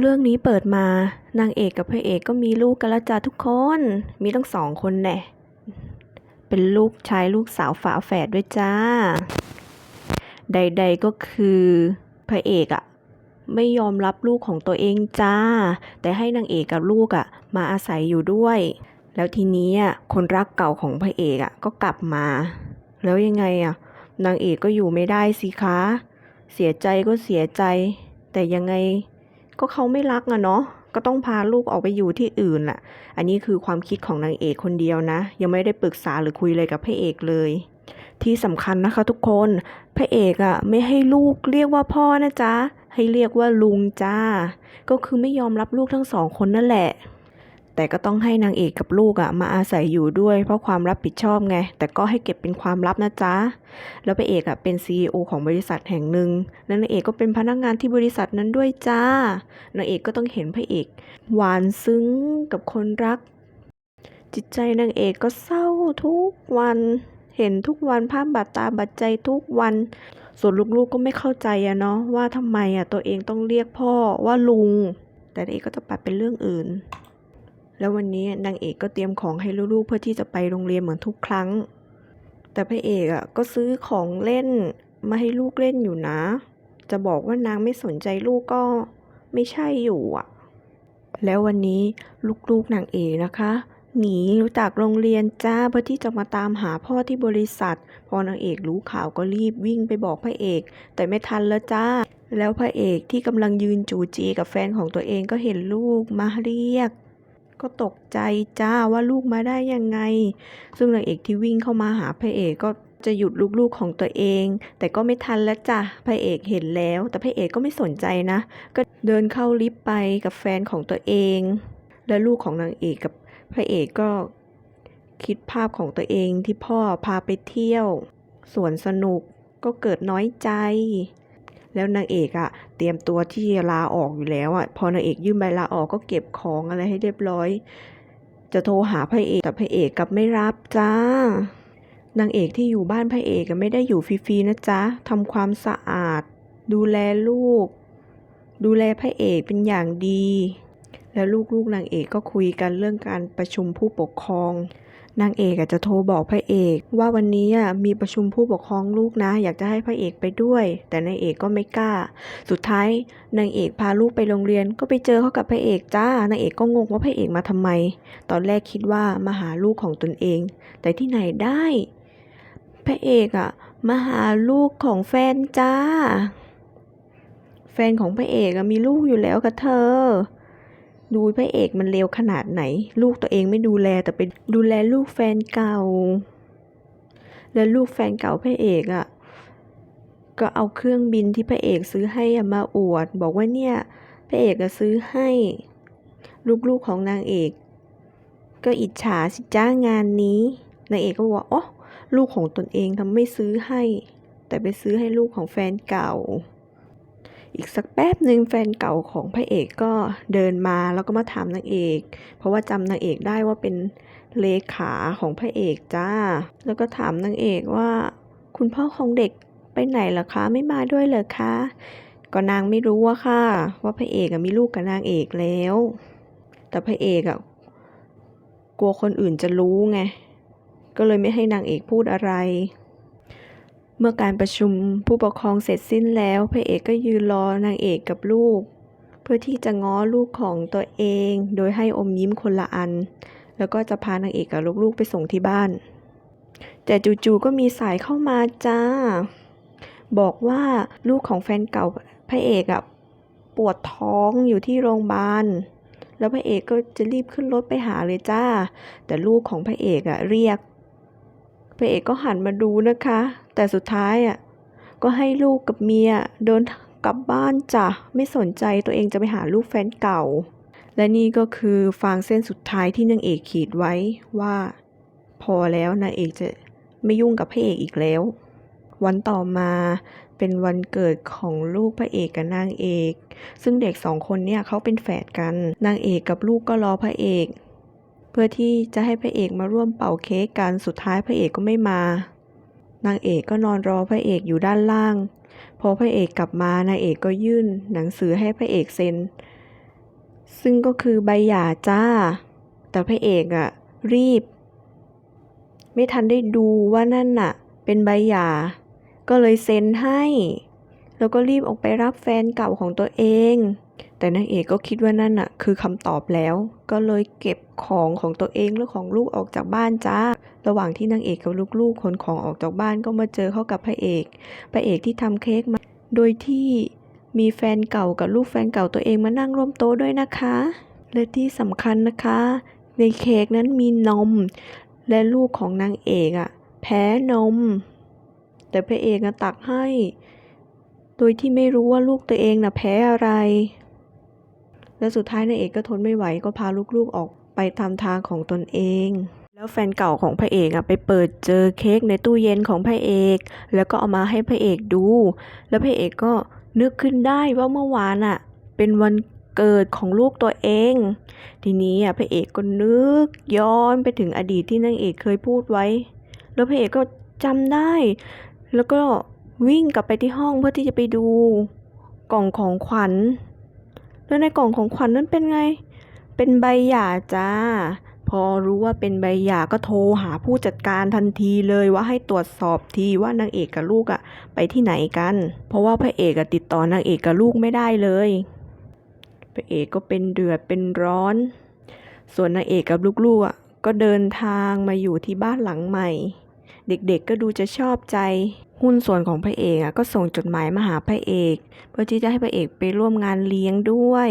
เรื่องนี้เปิดมานางเอกกับพระเอกก็มีลูกกันแล้วจ้าทุกคน มีตั้งสองคนแน่ เป็นลูกชายลูกสาวฝาแฝดด้วยจ้า ใด ๆก็คือพระเอกอะไม่ยอมรับลูกของตัวเองจ้า แต่ให้นางเอกกับลูกอะมาอาศัยอยู่ด้วย แล้วทีนี้อะคนรักเก่าของพระเอกอะก็กลับมา แล้วยังไงอะนางเอกก็อยู่ไม่ได้สิคะ เสียใจก็เสียใจ แต่ยังไง ก็เขาไม่รักอะเนาะก็ต้องพาลูกออกไปอยู่ที่อื่นล่ะ อันนี้คือความคิดของนางเอกคนเดียวนะ ยังไม่ได้ปรึกษาหรือคุยเลยกับพระเอกเลย ที่สำคัญนะคะทุกคนพระเอกอะไม่ให้ลูกเรียกว่าพ่อนะจ๊ะให้เรียกว่าลุงจ้า ก็คือไม่ยอมรับลูกทั้งสองคนนั่นแหละ แต่ก็ต้องให้นางเอกกับลูกอะมาอาศัยอยู่ด้วย เพราะความรับผิดชอบไง แต่ก็ให้เก็บเป็นความลับนะจ๊ะ แล้วพระเอกอะเป็น CEO ของบริษัทแห่งหนึ่งและนางเอกก็เป็นพนักงานที่บริษัทนั้นด้วยจ้านางเอกก็ต้องเห็นพระเอก หวานซึ้งกับคนรัก จิตใจนางเอกก็เศร้าทุกวัน เห็นทุกวันภาพบาดตาบาดใจทุกวันส่วนลูกๆก็ไม่เข้าใจอะเนาะว่าทำไมอะตัวเองต้องเรียกพ่อว่าลุง แต่เอกก็จะปัดเป็นเรื่องอื่น แล้ววันนี้นางเอกก็เตรียมของให้ลูกๆเพื่อที่จะไปโรงเรียนเหมือนทุกครั้ง แต่พระเอกอะก็ซื้อของเล่นมาให้ลูกเล่นอยู่นะ จะบอกว่านางไม่สนใจลูกก็ไม่ใช่อยู่อะ แล้ววันนี้ลูกๆนางเอกนะคะ หนีจากโรงเรียนจ้าเพื่อที่จะมาตามหาพ่อที่บริษัท พอนางเอกรู้ข่าวก็รีบวิ่งไปบอกพระเอก แต่ไม่ทันแล้วจ้า แล้วพระเอกที่กำลังยืนจูจีกับแฟนของตัวเองก็เห็นลูกมาเรียก ก็ตกใจจ้าว่าลูกมาได้ยังไง ซึ่งนางเอกที่วิ่งเข้ามาหาพระเอกก็จะหยุดลูกๆของตัวเอง แต่ก็ไม่ทันแล้วจ้ะพระเอกเห็นแล้ว แต่พระเอกก็ไม่สนใจนะ ก็เดินเข้าลิฟต์ไปกับแฟนของตัวเอง และลูกของนางเอกกับพระเอกก็คิดภาพของตัวเองที่พ่อพาไปเที่ยวสวนสนุกก็เกิดน้อยใจ แล้วนางเอกอะเตรียมตัวที่จะลาออกอยู่แล้วอะพอนางเอกยื่นใบลาออกก็เก็บของอะไรให้เรียบร้อย จะโทรหาพระเอกแต่พระเอกกลับไม่รับจ้านางเอกที่อยู่บ้านพระเอกอะไม่ได้อยู่ฟรีๆนะจ๊ะทำความสะอาด ดูแลลูก ดูแลพระเอกเป็นอย่างดี แล้วลูกๆนางเอกก็คุยกันเรื่องการประชุมผู้ปกครอง นางเอกอะจะโทรบอกพระเอก ว่าวันนี้มีประชุมผู้ปกครองลูกนะ อยากจะให้พระเอกไปด้วย แต่นางเอกก็ไม่กล้า สุดท้ายนางเอกพาลูกไปโรงเรียนก็ไปเจอเขากับพระเอกจ้านางเอกก็งงว่าพระเอกมาทำไม ตอนแรกคิดว่ามาหาลูกของตนเอง แต่ที่ไหนได้ พระเอกอะมาหาลูกของแฟนจ้า แฟนของพระเอกมีลูกอยู่แล้วกับเธอ ดูพระเอกมันเลวขนาดไหน ลูกตัวเองไม่ดูแลแต่ไปดูแลลูกแฟนเก่า และลูกแฟนเก่าพระเอกอะก็เอาเครื่องบินที่พระเอกซื้อให้มาอวด บอกว่าเนี่ยพระเอกอะซื้อให้ ลูกๆของนางเอก ก็อิจฉาสิจ้างานนี้นางเอกก็บอกว่าอ๋อลูกของตนเองทำไม่ซื้อให้ แต่ไปซื้อให้ลูกของแฟนเก่า อีกสักแป๊บหนึ่งแฟนเก่าของพระเอกก็เดินมาแล้วก็มาถามนางเอก เพราะว่าจำนางเอกได้ว่าเป็นเลขาของพระเอกจ้า แล้วก็ถามนางเอกว่า คุณพ่อของเด็กไปไหนเหรอคะ ไม่มาด้วยเหรอคะก็นางไม่รู้อะค่ะ ว่าพระเอกมีลูกกับนางเอกแล้ว แต่พระเอกอะกลัวคนอื่นจะรู้ไง ก็เลยไม่ให้นางเอกพูดอะไร เมื่อการประชุมผู้ปกครองเสร็จสิ้นแล้ว พระเอกก็ยืนรอนางเอกกับลูก เพื่อที่จะง้อลูกของตัวเอง โดยให้อมยิ้มคนละอัน แล้วก็จะพานางเอกกับลูกๆไปส่งที่บ้าน แต่จู่ๆก็มีสายเข้ามาจ้า บอกว่าลูกของแฟนเก่าพระเอกอะปวดท้องอยู่ที่โรงพยาบาล แล้วพระเอกก็จะรีบขึ้นรถไปหาเลยจ้า แต่ลูกของพระเอกอะเรียก พระเอกก็หันมาดูนะคะ แต่สุดท้ายอะก็ให้ลูกกับเมียเดินกลับบ้านจ้ะไม่สนใจตัวเองจะไปหาลูกแฟนเก่า และนี่ก็คือฟางเส้นสุดท้ายที่นางเอกขีดไว้ว่า พอแล้วนางเอกจะไม่ยุ่งกับพระเอกอีกแล้ว วันต่อมาเป็นวันเกิดของลูกพระเอกกับนางเอก ซึ่งเด็กสองคนเนี่ยเขาเป็นแฝดกัน นางเอกกับลูกก็รอพระเอก เพื่อที่จะให้พระเอกมาร่วมเป่าเค้กกัน สุดท้ายพระเอกก็ไม่มา นางเอกก็นอนรอพระเอกอยู่ด้านล่าง พอพระเอกกลับมานางเอกก็ยื่นหนังสือให้พระเอกเซ็น ซึ่งก็คือใบหย่าจ้า แต่พระเอกอะรีบ ไม่ทันได้ดูว่านั่นน่ะ เป็นใบหย่า ก็เลยเซ็นให้ แล้วก็รีบออกไปรับแฟนเก่าของตัวเอง แต่นางเอกก็คิดว่านั่นน่ะคือคำตอบแล้ว ก็เลยเก็บของของตัวเองและของลูกออกจากบ้านจ้า ระหว่างที่นางเอกกับลูกๆขนของออกจากบ้านก็มาเจอเข้ากับพระเอก พระเอกที่ทำเค้กมา โดยที่มีแฟนเก่ากับลูกแฟนเก่าตัวเองมานั่งร่วมโต๊ะด้วยนะคะ และที่สำคัญนะคะ ในเค้กนั้นมีนม และลูกของนางเอกอะแพ้นม แต่พระเอกอะตักให้ โดยที่ไม่รู้ว่าลูกตัวเองน่ะแพ้อะไร และสุดท้ายนางเอกก็ทนไม่ไหวก็พาลูกๆออกไปตามทางของตนเอง แล้วแฟนเก่าของพระเอกอะไปเปิดเจอเค้กในตู้เย็นของพระเอก แล้วก็เอามาให้พระเอกดู แล้วพระเอกก็นึกขึ้นได้ว่าเมื่อวานอะเป็นวันเกิดของลูกตัวเอง ทีนี้อะพระเอกก็นึกย้อนไปถึงอดีตที่นางเอกเคยพูดไว้ แล้วพระเอกก็จำได้ แล้วก็วิ่งกลับไปที่ห้องเพื่อที่จะไปดูกล่องของขวัญ แล้วในกล่องของขวัญนั้นเป็นไง เป็นใบหย่าจ้า พอรู้ว่าเป็นใบหย่าก็โทรหาผู้จัดการทันทีเลยว่าให้ตรวจสอบทีว่านางเอกกับลูกอะไปที่ไหนกัน เพราะว่าพระเอกอะติดต่อนางเอกกับลูกไม่ได้เลย พระเอกก็เป็นเดือดเป็นร้อน ส่วนนางเอกกับลูกๆอะก็เดินทางมาอยู่ที่บ้านหลังใหม่ เด็กๆก็ดูจะชอบใจ หุ้นส่วนของพระเอกอะก็ส่งจดหมายมาหาพระเอก เพื่อที่จะให้พระเอกไปร่วมงานเลี้ยงด้วย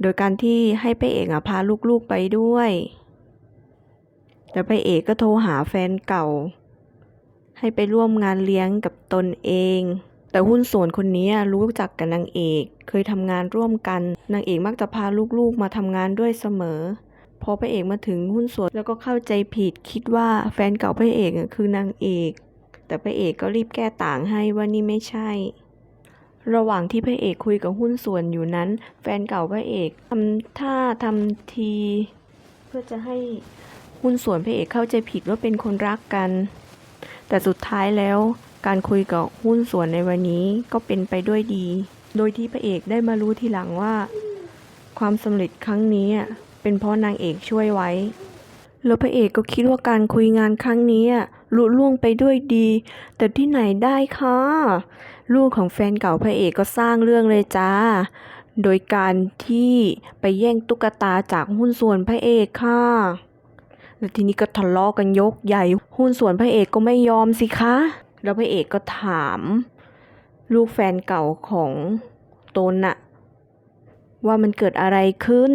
โดยการที่ให้พระเอกอะพาลูกๆไปด้วย แต่พระเอกก็โทรหาแฟนเก่า ให้ไปร่วมงานเลี้ยงกับตนเอง แต่หุ้นส่วนคนนี้รู้จักกับนางเอก เคยทำงานร่วมกัน นางเอกมักจะพาลูกๆมาทำงานด้วยเสมอพอพระเอกมาถึงหุ้นส่วนแล้วก็เข้าใจผิดคิดว่าแฟนเก่าพระเอกคือนางเอก แต่พระเอกก็รีบแก้ต่างให้ว่านี่ไม่ใช่ ระหว่างที่พระเอกคุยกับหุ้นส่วนอยู่นั้น แฟนเก่าพระเอกทำท่าทำที เพื่อจะให้หุ้นส่วนพระเอกเข้าใจผิดว่าเป็นคนรักกัน แต่สุดท้ายแล้วการคุยกับหุ้นส่วนในวันนี้ก็เป็นไปด้วยดี โดยที่พระเอกได้มารู้ทีหลังว่า ความสำเร็จครั้งนี้เป็นเพราะนางเอกช่วยไว้ แล้วพระเอกก็คิดว่าการคุยงานครั้งนี้ ลุล่วงไปด้วยดี แต่ที่ไหนได้คะลูกของแฟนเก่าพระเอกก็สร้างเรื่องเลยจ้า โดยการที่ไปแย่งตุ๊กตาจากหุ้นส่วนพระเอกค่ะแล้วทีนี้ก็ทะเลาะกันยกใหญ่ หุ้นส่วนพระเอกก็ไม่ยอมสิคะ แล้วพระเอกก็ถาม ลูกแฟนเก่าของตนน่ะว่ามันเกิดอะไรขึ้น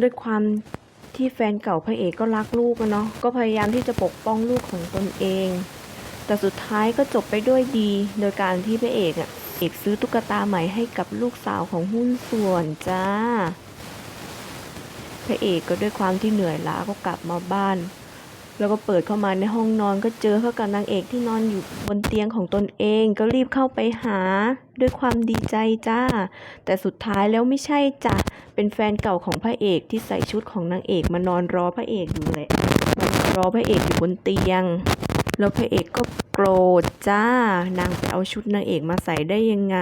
ด้วยความ ที่แฟนเก่าพระเอกก็รักลูกอะเนาะก็พยายามที่จะปกป้องลูกของตนเอง แต่สุดท้ายก็จบไปด้วยดี โดยการที่พระเอกอะเอกซื้อตุ๊กตาใหม่ให้กับลูกสาวของหุ้นส่วนจ้าพระเอกก็ด้วยความที่เหนื่อยล้าก็กลับมาบ้าน แล้วก็เปิดเข้ามาในห้องนอนก็เจอเขากับนางเอกที่นอนอยู่บนเตียงของตนเอง ก็รีบเข้าไปหาด้วยความดีใจจ้า แต่สุดท้ายแล้วไม่ใช่จ้ะเป็นแฟนเก่าของพระเอกที่ใส่ชุดของนางเอกมานอนรอพระเอกอยู่แหละมารอพระเอกอยู่บนเตียง แล้วพระเอกก็โกรธจ้า นางไปเอาชุดนางเอกมาใส่ได้ยังไง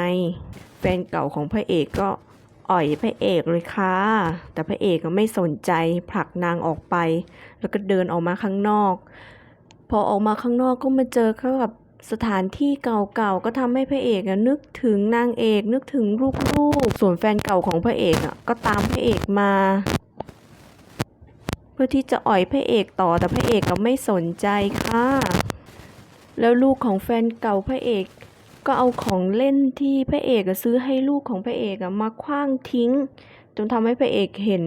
แฟนเก่าของพระเอกก็ อ่อยพระเอกเลยค่ะ แต่พระเอกก็ไม่สนใจผลักนางออกไป แล้วก็เดินออกมาข้างนอก พอออกมาข้างนอกก็มาเจอเข้ากับสถานที่เก่าๆ ก็ทำให้พระเอกนึกถึงนางเอกนึกถึงลูกๆ ส่วนแฟนเก่าของพระเอกอะก็ตามพระเอกมา เพื่อที่จะอ่อยพระเอกต่อแต่พระเอกก็ไม่สนใจค่ะ แล้วลูกของแฟนเก่าพระเอก ก็เอาของเล่นที่พระเอกซื้อให้ลูกของพระเอกมาขว้างทิ้ง จนทำให้พระเอกเห็น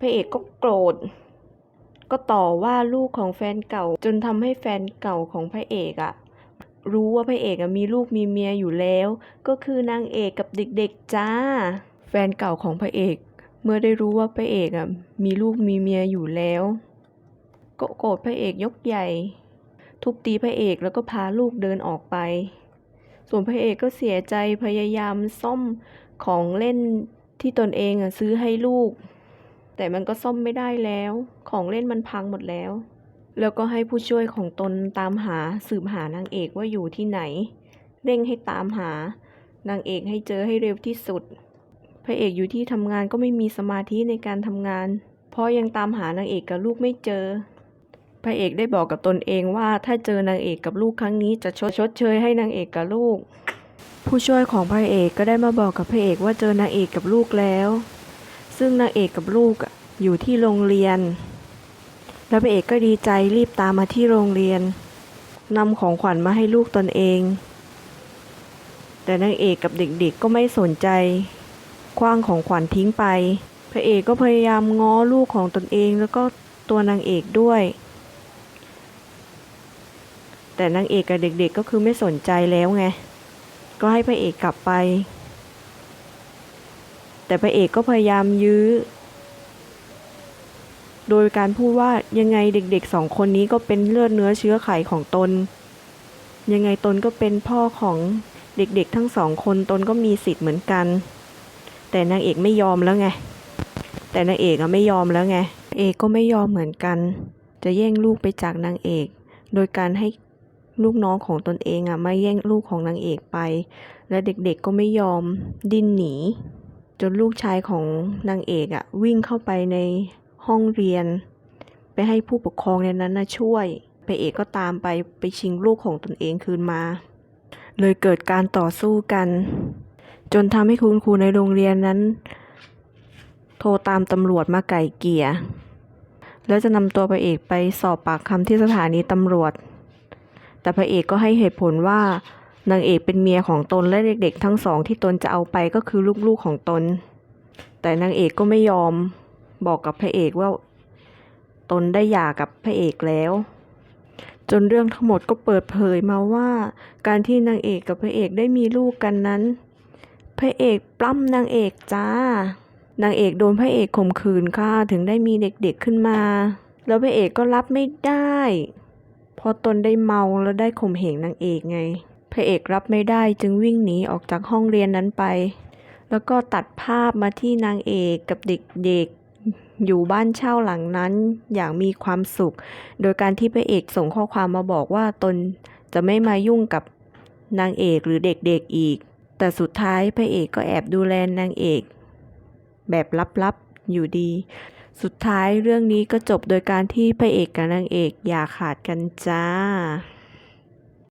พระเอกก็โกรธ ก็ต่อว่าลูกของแฟนเก่า จนทำให้แฟนเก่าของพระเอกอะรู้ว่าพระเอกอมีลูกมีเมียอยู่แล้ว ก็คือนางเอกกับเด็กๆจ้า แฟนเก่าของพระเอก เมื่อได้รู้ว่าพระเอกอมีลูกมีเมียอยู่แล้ว ก็โกรธพระเอกยกใหญ่ ทุบตีพระเอกแล้วก็พาลูกเดินออกไป ส่วนพระเอกก็เสียใจพยายามซ่อมของเล่นที่ตนเองอะซื้อให้ลูก แต่มันก็ซ่อมไม่ได้แล้ว ของเล่นมันพังหมดแล้ว แล้วก็ให้ผู้ช่วยของตนตามหาสืบหานางเอกว่าอยู่ที่ไหน เร่งให้ตามหานางเอกให้เจอให้เร็วที่สุด พระเอกอยู่ที่ทำงานก็ไม่มีสมาธิในการทำงาน เพราะยังตามหานางเอกกับลูกไม่เจอ พระเอกได้บอกกับตนเองว่าถ้าเจอนางเอกกับลูกครั้งนี้จะชดชดเชยให้นางเอกกับลูก ผู้ช่วยของพระเอกก็ได้มาบอกกับพระเอกว่าเจอนางเอกกับลูกแล้ว ซึ่งนางเอกกับลูกอยู่ที่โรงเรียน แล้วพระเอกก็ดีใจรีบตามมาที่โรงเรียนนำของขวัญมาให้ลูกตนเอง แต่นางเอกกับเด็กๆก็ไม่สนใจ คว้างของขวัญทิ้งไป พระเอกก็พยายามง้อลูกของตนเองแล้วก็ตัวนางเอกด้วย แต่นางเอกกับเด็กๆก็คือไม่สนใจแล้วไง ก็ให้พระเอกกลับไป แต่พระเอกก็พยายามยื้อ โดยการพูดว่ายังไงเด็กๆสองคนนี้ก็เป็นเลือดเนื้อเชื้อไขของตน ยังไงตนก็เป็นพ่อของเด็กๆทั้งสองคนตนก็มีสิทธิ์เหมือนกัน แต่นางเอกไม่ยอมแล้วไง แต่นางเอกอะไม่ยอมแล้วไง เอกก็ไม่ยอมเหมือนกัน จะแย่งลูกไปจากนางเอก โดยการให้ ลูกน้องของตนเองอะมาแย่งลูกของนางเอกไป และเด็กๆก็ไม่ยอมดิ้นหนี จนลูกชายของนางเอกอะวิ่งเข้าไปในห้องเรียน ไปให้ผู้ปกครองในนั้นนะช่วยพระเอกก็ตามไปไปชิงลูกของตนเองคืนมา เลยเกิดการต่อสู้กัน จนทำให้คุณครูในโรงเรียนนั้น โทรตามตำรวจมาไก่เกลี่ยแล้วจะนำตัวพระเอกไปสอบปากคำที่สถานีตำรวจ แต่พระเอกก็ให้เหตุผลว่านางเอกเป็นเมียของตนและเด็กๆ ทั้งสองที่ตนจะเอาไปก็คือลูกๆของตน แต่นางเอกก็ไม่ยอมบอกกับพระเอกว่า ตนได้หย่ากับพระเอกแล้ว จนเรื่องทั้งหมดก็เปิดเผยมาว่า การที่นางเอกกับพระเอกได้มีลูกกันนั้น พระเอกปล้ำนางเอกจ้านางเอกโดนพระเอกข่มขืนค่ะถึงได้มีเด็กๆขึ้นมา แล้วพระเอกก็รับไม่ได้ เพราะตนได้เมาแล้วได้ข่มเหงนางเอกไง พระเอกรับไม่ได้จึงวิ่งหนีออกจากห้องเรียนนั้นไป แล้วก็ตัดภาพมาที่นางเอกกับเด็กๆ อยู่บ้านเช่าหลังนั้นอย่างมีความสุข โดยการที่พระเอกส่งข้อความมาบอกว่าตนจะไม่มายุ่งกับนางเอกหรือเด็กๆอีก แต่สุดท้ายพระเอกก็แอบดูแลนางเอก แบบลับๆอยู่ดี สุดท้ายเรื่องนี้ก็จบโดยการที่พระเอกกับนางเอกอย่าขาดกันจ้า